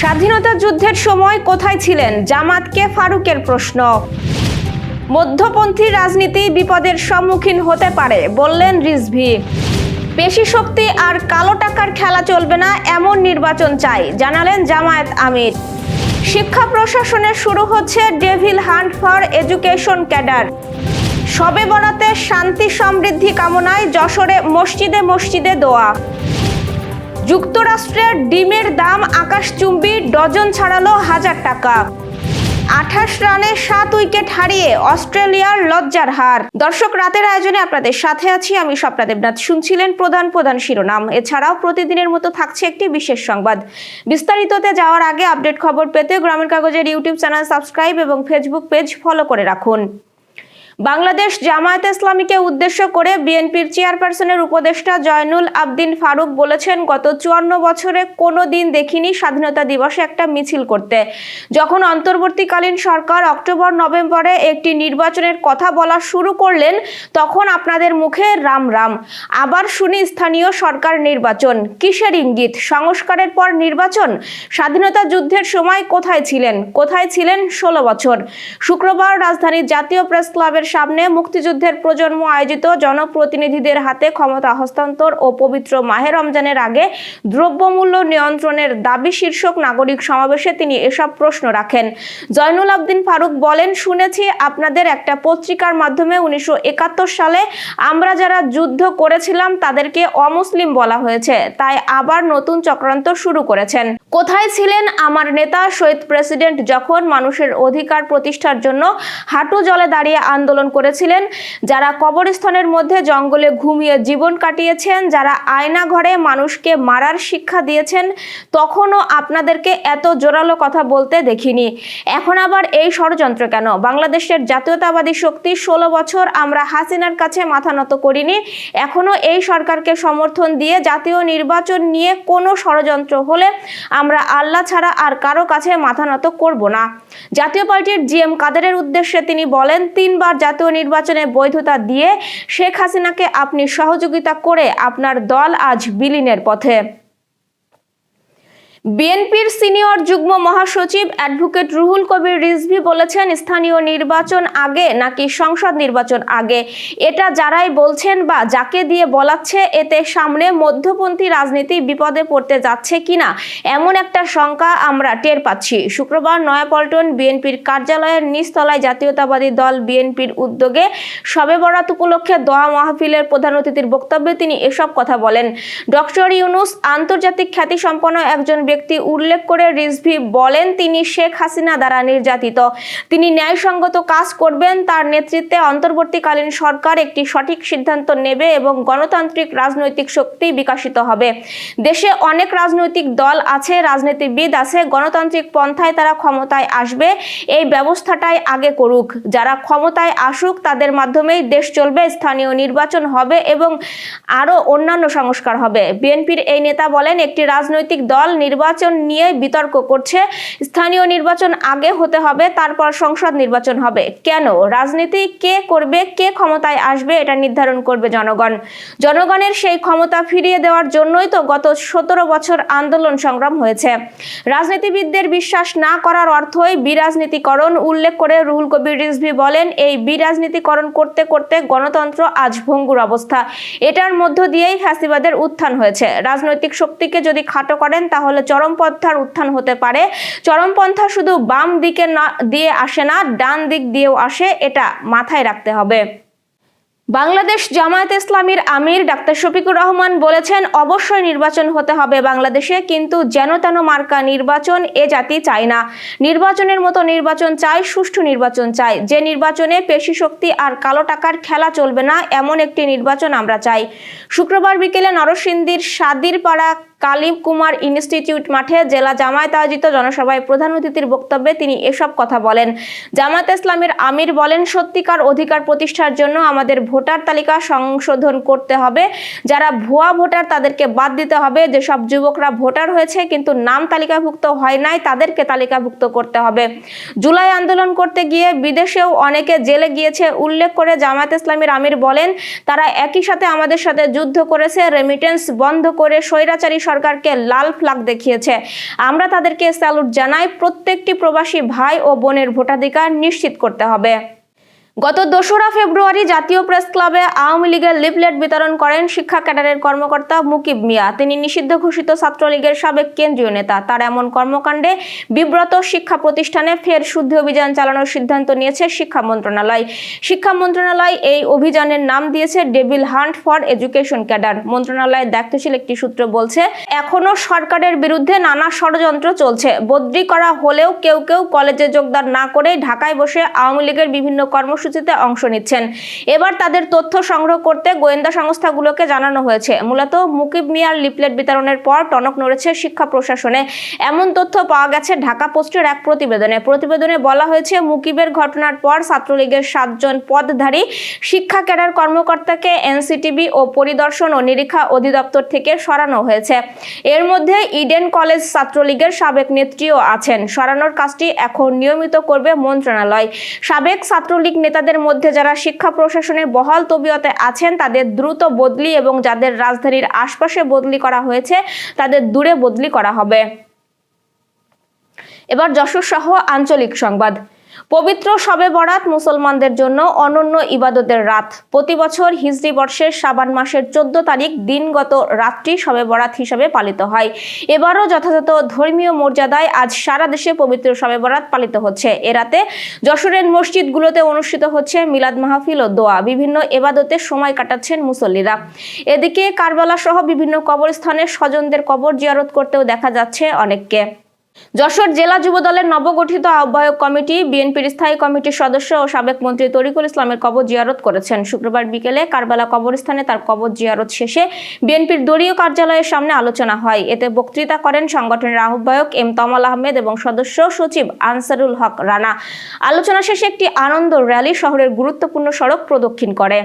স্বাধীনতা যুদ্ধের সময় কোথায় ছিলেন? জামাতকে ফারুকের প্রশ্ন। মধ্যপন্থী রাজনীতি বিপদের সম্মুখীন হতে পারে, বললেন রিজভি। পেশি শক্তি আর কালো টাকার খেলা চলবে না, এমন নির্বাচন চাই, জানালেন জামায়াত আমির। শিক্ষা প্রশাসনে শুরু হচ্ছে devil hunt for education cadre. সবে বরাতে শান্তি সমৃদ্ধি কামনায় যশোরে মসজিদে মসজিদে দোয়া। যুক্তরাষ্ট্রের ডিমের দাম আকাশচুম্বী ডজন ছাড়ালো হাজার টাকা। আঠাশ রানে সাত উইকেট হারিয়ে অস্ট্রেলিয়ার লজ্জার হার। দর্শক, রাতের আয়োজনে আপনাদের সাথে আছি আমি স্বপ্না দেবনাথ। শুনছিলেন প্রধান প্রধান শিরোনাম। এছাড়াও প্রতিদিনের মতো থাকছে একটি বিশেষ সংবাদ। বিস্তারিততে যাওয়ার আগে আপডেট খবর পেতে গ্রামের কাগজের ইউটিউব চ্যানেল সাবস্ক্রাইব এবং ফেসবুক পেজ ফলো করে রাখুন। বাংলাদেশ জামায়াত ইসলামীকে উদ্দেশ্য করে বিএনপির চেয়ারপারসনের উপদেষ্টা জয়নুল আবদিন ফারুক বলেছেন, গত চুয়ান্ন বছরে কোনো দিন দেখিনি স্বাধীনতা দিবসে একটা মিছিল করতে। যখন অন্তর্বর্তীকালীন সরকার অক্টোবর, নভেম্বরে একটি নির্বাচনের কথা বলা শুরু করলেন, তখন আপনাদের মুখে রাম রাম। আবার শুনি স্থানীয় সরকার নির্বাচন। কিসের ইঙ্গিত? সংস্কারের পর নির্বাচন? স্বাধীনতা যুদ্ধের সময় কোথায় ছিলেন? কোথায় ছিলেন ষোলো বছর? শুক্রবার রাজধানীর জাতীয় প্রেস ক্লাবের সামনে মুক্তিযুদ্ধের প্রজন্ম আয়োজিত জনপ্রতিনিধিদের হাতে ক্ষমতা হস্তান্তর ও পবিত্র মাহে রমজানের আগে দ্রব্যমূল্য নিয়ন্ত্রণের দাবি শীর্ষক নাগরিক সমাবেশে তিনি এসব প্রশ্ন রাখেন। জয়নুল আবদিন ফারুক বলেন, শুনেছি আপনাদের একটা পত্রিকার মাধ্যমে উনিশশো একাত্তর সালে আমরা যারা যুদ্ধ করেছিলাম তাদেরকে অমুসলিম বলা হয়েছে, তাই আবার নতুন চক্রান্ত শুরু করেছেন। কোথায় ছিলেন আমার নেতা শহীদ প্রেসিডেন্ট যখন মানুষের অধিকার প্রতিষ্ঠার জন্য হাঁটু জলে দাঁড়িয়ে আন্দোলন করেছিলেন, যারা কবরস্থানের মধ্যে জঙ্গলে ঘুমিয়ে জীবন কাটিয়েছেন, যারা আয়না ঘরে মানুষকে মারার শিক্ষা দিয়েছেন, তখনও আপনাদেরকে এত জোরালো কথা বলতে দেখিনি। এখন আবার এই ষড়যন্ত্র কেন? বাংলাদেশের জাতীয়তাবাদী শক্তি ষোলো বছর আমরা হাসিনার কাছে মাথা নত করিনি এখনও এই সরকারকে সমর্থন দিয়ে জাতীয় নির্বাচন নিয়ে কোনো ষড়যন্ত্র হলে আমরা আল্লাহ ছাড়া আর কারও কাছে মাথা নত করব না। জাতীয় পার্টির জিএম কাদেরের উদ্দেশ্যে তিনি বলেন, তিনবার জাতীয় নির্বাচনে বৈধতা দিয়ে শেখ হাসিনাকে আপনি সহযোগিতা করে আপনার দল আজ বিলীনের পথে। বিএনপির সিনিয়র যুগ্ম মহাসচিব অ্যাডভোকেট রুহুল কবির রিজভি বলেছেন, স্থানীয় নির্বাচন আগে নাকি সংসদ নির্বাচন আগে? এটা যারাই বলছেন বা যাকে দিয়ে বলাচ্ছে, এতে সামনে মধ্যপন্থী রাজনীতি বিপদে পড়তে যাচ্ছে কিনা? এমন একটা শঙ্কা আমরা টের পাচ্ছি। শুক্রবার নয়াপল্টন বিএনপির কার্যালয়ের নিচতলায় জাতীয়তাবাদী দল বিএনপির উদ্যোগে সবে বরাত উপলক্ষে দোয়া মাহফিলের প্রধান অতিথির বক্তব্যে তিনি এসব কথা বলেন। ডক্টর ইউনুস আন্তর্জাতিক খ্যাতিসম্পন্ন একজন ব্যক্তি উল্লেখ করে রিজভি বলেন, তিনি শেখ হাসিনা দ্বারা নির্যাতিত। তিনি ন্যায়সঙ্গত কাজ করবেন, তার নেতৃত্বে অন্তর্বর্তীকালীন সরকার একটি সঠিক সিদ্ধান্ত নেবে এবং গণতান্ত্রিক রাজনৈতিক শক্তি বিকাশিত হবে। দেশে অনেক রাজনৈতিক দল আছে, রাজনীতিবিদ আছে, গণতান্ত্রিক পন্থায় তারা ক্ষমতায় আসবে, এই ব্যবস্থাটাই আগে করুক। যারা ক্ষমতায় আসুক, তাদের মাধ্যমেই দেশ চলবে, স্থানীয় নির্বাচন হবে এবং আরও অন্যান্য সংস্কার হবে। বিএনপির এই নেতা বলেন, একটি রাজনৈতিক দল নির্বাচন নিয়ে বিতর্ক করছে। স্থানীয় নির্বাচন আগে হতে হবে, তারপর সংসদ নির্বাচন হবে। কেন? রাজনীতি কে করবে, কে ক্ষমতায় আসবে এটা নির্ধারণ করবে জনগণ। জনগণের সেই ক্ষমতা ফিরিয়ে দেওয়ার জন্যই তো গত সতেরো বছর আন্দোলন সংগ্রাম হয়েছে। রাজনীতিবিদদের বিশ্বাস না করার অর্থই বিরাজনীতিকরণ উল্লেখ করে রুহুল কবির রিজভি বলেন, এই বিরাজনীতিকরণ করতে করতে গণতন্ত্র আজ ভঙ্গুর অবস্থা। এটার মধ্য দিয়েই ফ্যাসিবাদের উত্থান হয়েছে। রাজনৈতিক শক্তিকে যদি খাটো করেন তাহলে চরমপন্থার উত্থান হতে পারে। চরমপন্থা শুধু বাম দিকে না, দিয়ে আসে না, ডান দিক দিয়েও আসে, এটা মাথায় রাখতে হবে। বাংলাদেশ জামায়াত ইসলামীর আমির ডাক্তার শফিকুর রহমান বলেছেন, অবশ্যই নির্বাচন হতে হবে বাংলাদেশে, কিন্তু যেন তেন মার্কা নির্বাচন এ জাতি চায় না। নির্বাচনের মতো নির্বাচন চাই সুষ্ঠু নির্বাচন চাই যে নির্বাচনে পেশি শক্তি আর কালো টাকার খেলা চলবে না, এমন একটি নির্বাচন আমরা চাই। শুক্রবার বিকেলে নরসিংদীর সাদিরপাড়া কালিম কুমার ইনস্টিটিউট মাঠে জেলা জামায়াত আয়োজিত জনসভায় প্রধান অতিথির বক্তব্যে তিনি এসব কথা বলেন। জামায়াত ইসলামের আমির বলেন, সত্যিকার অধিকার প্রতিষ্ঠার জন্য আমাদের ভোটার তালিকা সংশোধন করতে হবে। যারা ভুয়া ভোটার তাদেরকে বাদ দিতে হবে। যেসব যুবকরা ভোটার হয়েছে কিন্তু নাম তালিকাভুক্ত হয় নাই, তাদেরকে তালিকাভুক্ত করতে হবে। জুলাই আন্দোলন করতে গিয়ে বিদেশেও অনেকে জেলে গিয়েছে। উল্লেখ করে জামায়াত ইসলামের আমির বলেন, তারা একই সাথে আমাদের সাথে যুদ্ধ করেছে রেমিটেন্স বন্ধ করে স্বৈরাচারী সরকারকে লাল ফ্লাগ দেখিয়েছে। আমরা তাদেরকে স্যালুট জানাই। প্রত্যেকটি প্রবাসী ভাই ও বোনের ভোটাধিকার নিশ্চিত করতে হবে। গত দোসরা ফেব্রুয়ারি জাতীয় প্রেস ক্লাবে আওয়ামী লীগের লিফলেট বিতরণ করেন শিক্ষা ক্যাডারের কর্মকর্তা মুকিব মিয়া। তিনি নিষিদ্ধ ঘোষিত ছাত্রলীগের সাবেক কেন্দ্রীয় নেতা। তার এমন কর্মকাণ্ডে বিব্রত শিক্ষা প্রতিষ্ঠানে ফের শুদ্ধি অভিযান চালানোর সিদ্ধান্ত নিয়েছে শিক্ষা মন্ত্রণালয়। শিক্ষা মন্ত্রণালয় এই অভিযানের নাম দিয়েছে devil hunt for education cadre. মন্ত্রণালয়ের দায়িত্বশীল একটি সূত্র বলছে, এখনও সরকারের বিরুদ্ধে নানা ষড়যন্ত্র চলছে। বদলি করা হলেও কেউ কেউ কলেজে যোগদান না করে ঢাকায় বসে আওয়ামী লীগের বিভিন্ন কর্মসূচিতে অংশ নিচ্ছেন। এবার তাদের তথ্য সংগ্রহ করতে গোয়েন্দা সংস্থাগুলোকে জানানো হয়েছে। মূলত মুকিব মিয়ার লিফলেট বিতরণের পর টনক নড়েছে শিক্ষা প্রশাসনে। এমন তথ্য পাওয়া গেছে ঢাকা পোস্টের এক প্রতিবেদনে। প্রতিবেদনে বলা হয়েছে, মুকিবের ঘটনার পর ছাত্রলীগের সাতজন পদধারী শিক্ষা ক্যাডার কর্মকর্তাকে এনসিটিবি ও পরিদর্শন ও নিরীক্ষা অধিদপ্তর থেকে সরানো হয়েছে। এর মধ্যে ইডেন কলেজ ছাত্রলীগের সাবেক নেত্রীও আছেন। সরানোর কাজটি এখন নিয়মিত করবে মন্ত্রণালয়। সাবেক ছাত্রলীগ নেতাদের মধ্যে যারা শিক্ষা প্রশাসনে বহাল তবিয়তে আছেন, তাদের দ্রুত বদলি এবং যাদের রাজধানীর আশপাশে বদলি করা হয়েছে, তাদের দূরে বদলি করা হবে। এবার যশোর সহ আঞ্চলিক সংবাদ। পবিত্র শবে বরাত মুসলমানদের জন্য অনন্য ইবাদতের রাত। প্রতি বছর হিজরি বর্ষের সাবান মাসের চোদ্দ তারিখ দিনগত রাত্রি শবে বরাত হিসাবে পালিত হয়। এবারও যথাযথ ধর্মীয় মর্যাদায় আজ সারা দেশে পবিত্র শবে বরাত পালিত হচ্ছে। এ রাতে যশোরের মসজিদগুলোতে অনুষ্ঠিত হচ্ছে মিলাদ মাহফিল ও দোয়া। বিভিন্ন এবাদতে সময় কাটাচ্ছেন মুসল্লিরা। এদিকে কারবালা সহ বিভিন্ন কবরস্থানে স্বজনদের কবর জিয়ারত করতেও দেখা যাচ্ছে অনেককে। যশোর জেলা যুব দলের নবগঠিত আহ্বায়ক কমিটি, বিএনপির স্থায়ী কমিটির সদস্য ও সাবেক মন্ত্রী তরিকুল ইসলামের কবর জিয়ারত করেছেন। শুক্রবার বিকেলে কারবালা কবরস্থানে তার কবর জিয়ারত শেষে বিএনপির দলীয় কার্যালয়ের সামনে আলোচনা হয়। এতে বক্তৃতা করেন সংগঠনের আহ্বায়ক এম তমাল আহমেদ এবং সদস্য সচিব আনসারুল হক রানা। আলোচনা শেষে একটি আনন্দ র্যালি শহরের গুরুত্বপূর্ণ সড়ক প্রদক্ষিণ করে।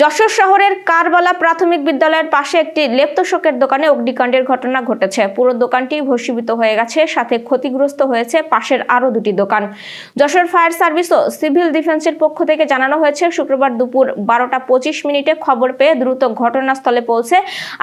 যশোর শহরের কারবালা প্রাথমিক বিদ্যালয়ের পাশে একটি লেপ্তশোকের দোকানে অগ্নিকাণ্ডের ঘটনা ঘটেছে। পুরো দোকানটি ভস্মীভূত হয়ে গেছে, সাথে ক্ষতিগ্রস্ত হয়েছে পাশের আরও দুটি দোকান। যশোর ফায়ার সার্ভিস ও সিভিল ডিফেন্সের পক্ষ থেকে জানানো হয়েছে, শুক্রবার দুপুর বারোটা পঁচিশ মিনিটে খবর পেয়ে দ্রুত ঘটনাস্থলে পৌঁছে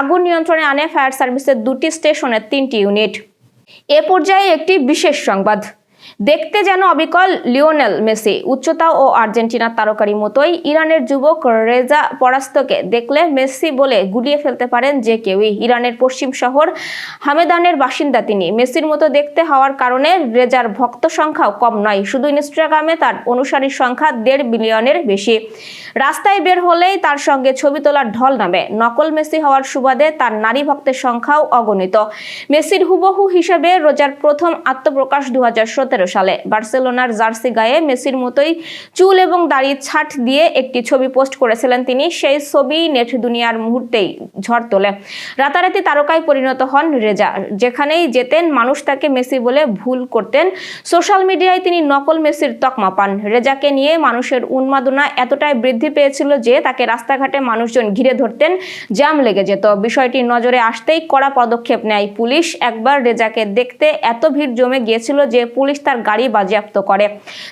আগুন নিয়ন্ত্রণে আনে ফায়ার সার্ভিসের দুটি স্টেশনের তিনটি ইউনিট। এ পর্যায়ে একটি বিশেষ সংবাদ। দেখতে যেন অবিকল লিওনেল মেসি, উচ্চতা ও আর্জেন্টিনার তারকারি মতোই ইরানের যুবক রেজা পরাস্তকে দেখলে মেসি বলে গুলিয়ে ফেলতে পারেন যে কেউই। ইরানের পশ্চিম শহর হামেদানের বাসিন্দা তিনি। মেসির মতো দেখতে হওয়ার কারণে রেজার ভক্ত সংখ্যাও কম নয়, শুধু ইনস্টাগ্রামে তার অনুসারীর সংখ্যা দেড় বিলিয়নের বেশি। রাস্তায় বের হলেই তার সঙ্গে ছবি তোলার ঢল নামে। নকল মেসি হওয়ার সুবাদে তার নারী ভক্তের সংখ্যাও অগণিত। মেসির হুবহু হিসেবে রোজার প্রথম আত্মপ্রকাশ দু হাজার সতেরো সালে। বার্সেলোনার জার্সি গায়ে মেসির মতোই চুল এবং দাড়ি ছাট দিয়ে একটি ছবি পোস্ট করেছিলেন তিনি। সেই ছবি নেট দুনিয়ার মুহূর্তেই ঝড় তোলে। রাতারাতি তারকায় পরিণত হন রেজা। যেখানেই যেতেন, মানুষ তাকে মেসি বলে ভুল করতেন। সোশ্যাল মিডিয়ায় তিনি নকল মেসির তকমা পান। রেজাকে নিয়ে মানুষের উন্মাদনা এতটাই বৃদ্ধি পেয়েছিল যে তাকে রাস্তাঘাটে মানুষজন ঘিরে ধরতেন, জ্যাম লেগে যেত। বিষয়টি নজরে আসতেই কড়া পদক্ষেপ নেয় পুলিশ। একবার রেজাকে দেখতে এত ভিড় জমে গিয়েছিল যে পুলিশ তার গাড়ি বাজেয়াপ্ত করে।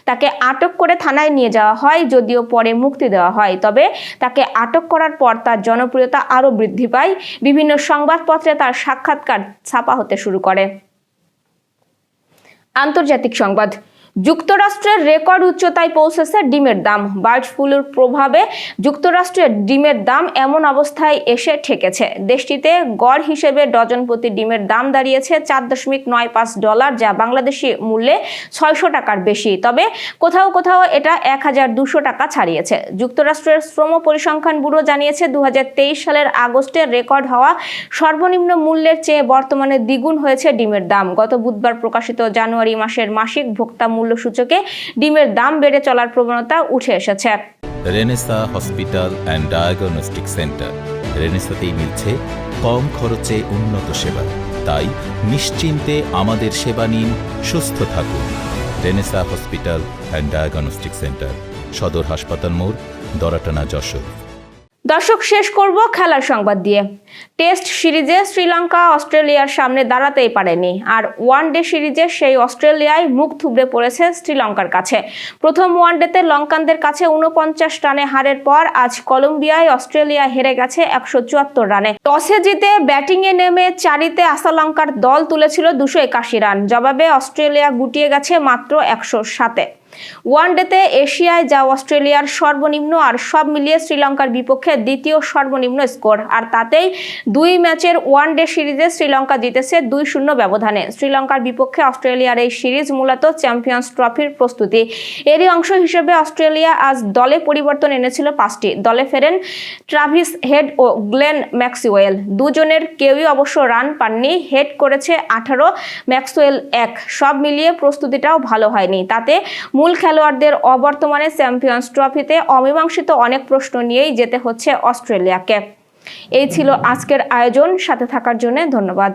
তাকে আটক করে থানায় নিয়ে যাওয়া হয়, যদিও পরে মুক্তি দেওয়া হয়। তবে তাকে আটক করার পর তার জনপ্রিয়তা আরও বৃদ্ধি পায়। বিভিন্ন সংবাদপত্রে তার সাক্ষাৎকার ছাপা হতে শুরু করে। আন্তর্জাতিক সংবাদ। যুক্তরাষ্ট্রের রেকর্ড উচ্চতায় পৌঁছেছে ডিমের দাম। বার্ড ফ্লুর প্রভাবে যুক্তরাষ্ট্রের ডিমের দাম এমন অবস্থায় এসে ঠেকেছে। দেশটিতে গড় হিসেবে ডজন প্রতি ডিমের দাম দাঁড়িয়েছে চার দশমিক নয় পাঁচ ডলার, যা বাংলাদেশি মূল্যে ছয়শো টাকার বেশি। তবে কোথাও কোথাও এটা এক হাজার দুশো টাকা ছাড়িয়েছে। যুক্তরাষ্ট্রের শ্রম পরিসংখ্যান ব্যুরো জানিয়েছে দু হাজার তেইশ সালের আগস্টে রেকর্ড হওয়া সর্বনিম্ন মূল্যের চেয়ে বর্তমানে দ্বিগুণ হয়েছে ডিমের দাম। গত বুধবার প্রকাশিত জানুয়ারি মাসের মাসিক ভোক্তা মূল্য সূচকে ডিমের দাম বেড়ে চলার প্রবণতা উঠে এসেছে। Renaissance hospital and diagnostic centre. রেনেসাতেই মিলছে কম খরচে উন্নত সেবা। তাই নিশ্চিন্তে আমাদের সেবা নিন, সুস্থ থাকুন। Renaissance hospital and diagnostic centre, সদর হাসপাতাল মোড়, দরাটানা যশোর। দর্শক, শেষ করব খেলার সংবাদ দিয়ে। টেস্ট সিরিজে শ্রীলঙ্কা অস্ট্রেলিয়ার সামনে দাঁড়াতেই পারেনি। আর ওয়ান ডে সিরিজে সেই অস্ট্রেলিয়ায় মুখ থুবড়ে পড়েছে শ্রীলঙ্কার কাছে। প্রথম ওয়ানডেতে লঙ্কানদের কাছে উনপঞ্চাশ রানে হারের পর আজ কলম্বিয়ায় অস্ট্রেলিয়া হেরে গেছে একশো চুয়াত্তর রানে। টসে জিতে ব্যাটিংয়ে নেমে চারিতে আসালঙ্কার দল তুলেছিল দুশো একাশি রান। জবাবে অস্ট্রেলিয়া গুটিয়ে গেছে মাত্র একশো সাতে। ওয়ানডেতে এশিয়ায় যা অস্ট্রেলিয়ার সর্বনিম্ন আর সব মিলিয়ে শ্রীলঙ্কার বিপক্ষে দ্বিতীয় সর্বনিম্ন স্কোর। আর তাতেই দুই ম্যাচের ওয়ানডে সিরিজে শ্রীলঙ্কা জিতেছে দুই শূন্য ব্যবধানে। শ্রীলঙ্কার বিপক্ষে অস্ট্রেলিয়ার এই সিরিজ মূলত চ্যাম্পিয়ন্স ট্রফির প্রস্তুতি। এরই অংশ হিসেবে অস্ট্রেলিয়া আজ দলে পরিবর্তন এনেছিল পাঁচটি। দলে ফেরেন ট্রাভিস হেড ও গ্লেন ম্যাক্সওয়েল। দুজনের কেউই অবশ্য রান পাননি, হেড করেছে আঠারো, ম্যাক্সওয়েল এক। সব মিলিয়ে প্রস্তুতিটাও ভালো হয়নি। তাতে মূল খেলোয়াড়দের অবর্তমানে চ্যাম্পিয়ন্স ট্রফিতে অমীমাংসিত অনেক প্রশ্ন নিয়েই যেতে হচ্ছে অস্ট্রেলিয়াকে। এই ছিল আজকের আয়োজন। সাথে থাকার জন্য ধন্যবাদ।